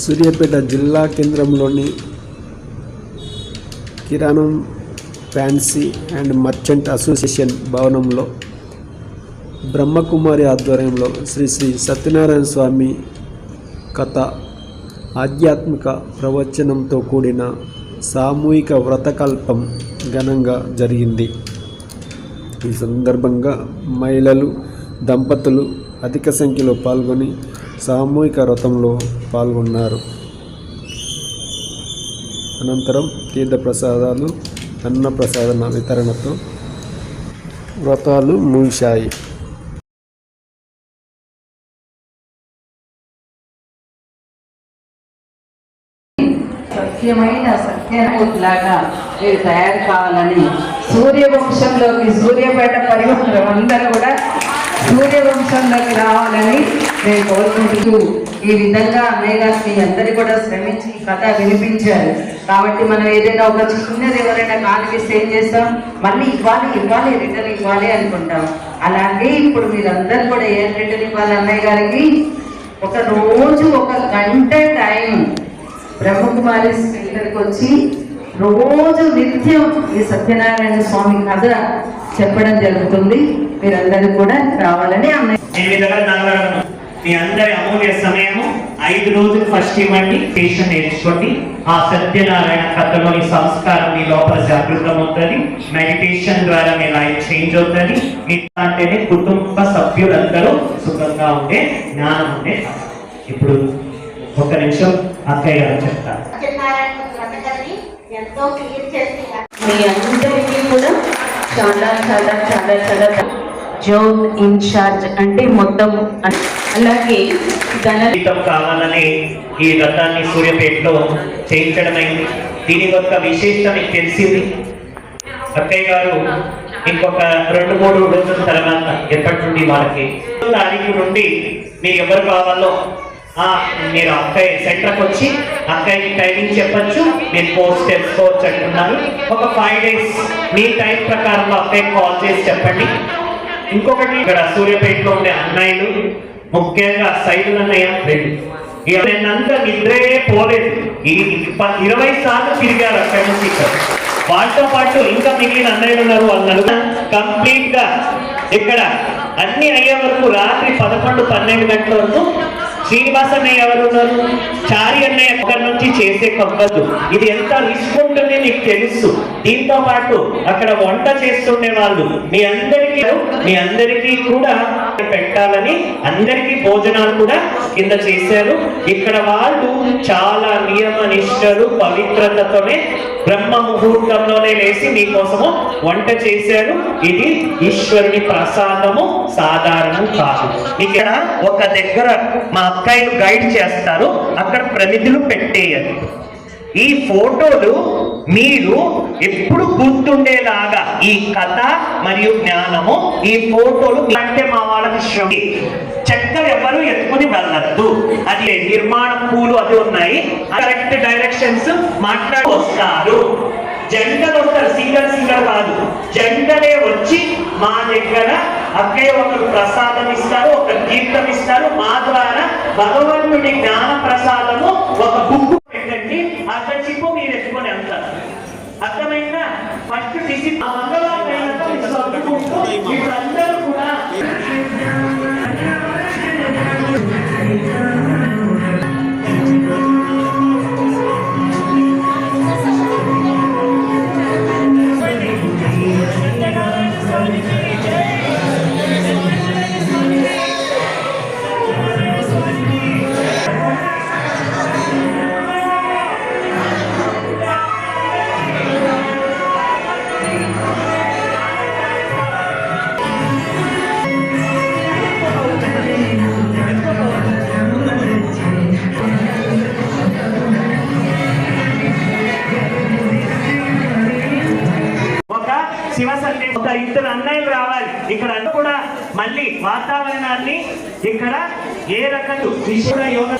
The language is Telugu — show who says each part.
Speaker 1: సూర్యాపేట జిల్లా కేంద్రంలోని కిరాణం ఫ్యాన్సీ అండ్ మర్చెంట్ అసోసియేషన్ భవనంలో బ్రహ్మకుమారి ఆధ్వర్యంలో శ్రీ శ్రీ సత్యనారాయణ స్వామి కథ ఆధ్యాత్మిక ప్రవచనంతో కూడిన సామూహిక వ్రతకల్పం ఘనంగా జరిగింది. ఈ సందర్భంగా మహిళలు దంపతులు అధిక సంఖ్యలో పాల్గొని సామూహిక వ్రతంలో పాల్గొన్నారు. అనంతరం తీర్థప్రసాదాలు అన్నప్రసాదన వితరణతో వ్రతాలు ముగిశాయి.
Speaker 2: సత్యమైన సత్యలాగా మీరు తయారు కావాలని సూర్యవంశంలోకి సూర్యపేట పరివారం అందరూ కూడా సూర్యవంశంలోకి రావాలని నేను కోరుకుంటూ ఈ విధంగా అన్నయ్య గారు మీ అందరి కూడా శ్రమించి ఈ కథ వినిపించారు. కాబట్టి మనం ఏదైనా ఒక చిన్నది ఎవరైనా కానిపిస్తే ఏం చేస్తాం మళ్ళీ ఇవ్వాలి ఇవ్వాలి రిటర్న్ ఇవ్వాలి అనుకుంటాం. అలాగే ఇప్పుడు మీరందరూ కూడా ఏం రిటర్న్ ఇవ్వాలి అన్నయ్య గారికి ఒక రోజు ఒక గంట టైం బ్రహ్మకుమారి సెంటర్కి వచ్చి రోజు నిత్యం ఈ సత్యనారాయణ స్వామి కథ చెప్పడం జరుగుతుంది. మీరందరూ కూడా రావాలని అన్నయ్య
Speaker 3: నేను మీ అందరి అమూల్య సమయము. ఐదు రోజులు ఫస్ట్ ఇవ్వండి పేషన్ నేర్చుకోండి. ఆ సత్యనారాయణ కథలోని సంస్కారం మీ లోపల జాగృతం అవుతుంది. మెడిటేషన్ ద్వారా మీ లైఫ్ చేంజ్ అవుతుంది. మీ అంటేనే కుటుంబ సభ్యులందరూ సుఖంగా ఉండే జ్ఞానం ఉండే ఇప్పుడు ఒక నిమిషం అక్కయ్య గారు చెప్తారు.
Speaker 4: సత్యనారాయణ వ్రతకథని ఎంతో క్లియర్ చేసి
Speaker 2: మీ అందరికీ కూడా చాలా చాలా చాలా చాలా జోన్ ఇన్ఛార్జ్ అంటే మొత్తం అలాగే ధన
Speaker 3: కావాలని ఈ రథాన్ని సూర్యపేటలో చేయించడమైంది దీని యొక్క విశేషత మీకు తెలిసింది. అక్కయ్య గారు ఇంకొక రెండు మూడు రోజుల తర్వాత ఎప్పటి నుండి వాళ్ళకి? తారీఖు నుండి మీరు ఎవరు కావాలో మీరు అక్కయ్య సెంటర్కి వచ్చి అక్కయ్యకి టైమింగ్ చెప్పచ్చు మీరు కోర్స్ తెలుసుకోవచ్చు అంటున్నారు. ఒక ఫైవ్ డేస్ మీ టైం ప్రకారంలో అక్కయ్య కాల్ చేసి చెప్పండి. ఇంకొకటి ఇక్కడ సూర్యపేటలో ఉండే అన్నయ్యలు ముఖ్యంగా సైదులు అన్నయ్య రెండు. నేనంతా నిద్రే పోలేదు. ఈ ఇరవై సార్లు తిరిగారు అక్కడి నుంచి ఇక్కడ. వాళ్ళతో పాటు ఇంకా మిగిలిన అన్నయ్యలు ఉన్నారు వాళ్ళు కంప్లీట్గా ఇక్కడ అన్ని అయ్యే వరకు రాత్రి పదకొండు పన్నెండు గంటల వరకు శ్రీనివాస్ అన్నయ్య ఎవరు ఉన్నారు? చారి అన్నయ్య అక్కడి నుంచి చేసే కొబ్బద్దు ఇది ఎంత రిస్క్ ఉంటుంది నీకు తెలుసు. దీంతో పాటు అక్కడ వంట చేస్తుండే వాళ్ళు. మీ అందరి అందరికీ మీ అందరికీ కూడా పెట్టాలని అందరికీ భోజనాలు కూడా కింద చేశారు. ఇక్కడ వాళ్ళు చాలా నియమ నిష్టలు పవిత్రతతోనే బ్రహ్మ ముహూర్తంలోనే లేచి మీకోసము వంట చేశారు. ఇది ఈశ్వరుని ప్రసాదము సాధారణం కాదు. ఇక్కడ ఒక దగ్గర మా అక్కాయిలు గైడ్ చేస్తారు. అక్కడ ప్రమితులు పెట్టేయాలి. ఈ ఫోటోలు మీరు ఎప్పుడు గుర్తుండేలాగా ఈ కథ మరియు జ్ఞానము ఈ ఫోటోలు అంటే మా వాళ్ళకి శ్రమి చెక్కలు ఎవరు ఎత్తుకుని వెళ్ళద్దు. అది నిర్మాణ పూలు అది ఉన్నాయి. కరెక్ట్ డైరెక్షన్స్ మాట్లాడి వస్తారు జంటలు వస్తారు సింగల్ సింగల్ కాదు. జంటలే వచ్చి మా దగ్గర అక్కడే ఒకరు ప్రసాదం ఇస్తారు ఒక గీతం ఇస్తారు. మా ద్వారా భగవంతుడి జ్ఞాన ప్రసాదము ఒక బుక్ పెట్టండి అక్కడ చిప్పు మీరు ఎత్తుకొని వెళ్తారు అర్థమైందా ఫస్ట్ డిసిప్లిన్ ఆ మంగళవారం ఒక ఇద్దరు అన్నయ్యలు రావాలి. ఇక్కడ కూడా మళ్ళీ వాతావరణాన్ని ఇక్కడ ఏ రకంగా విశ్వ యోగ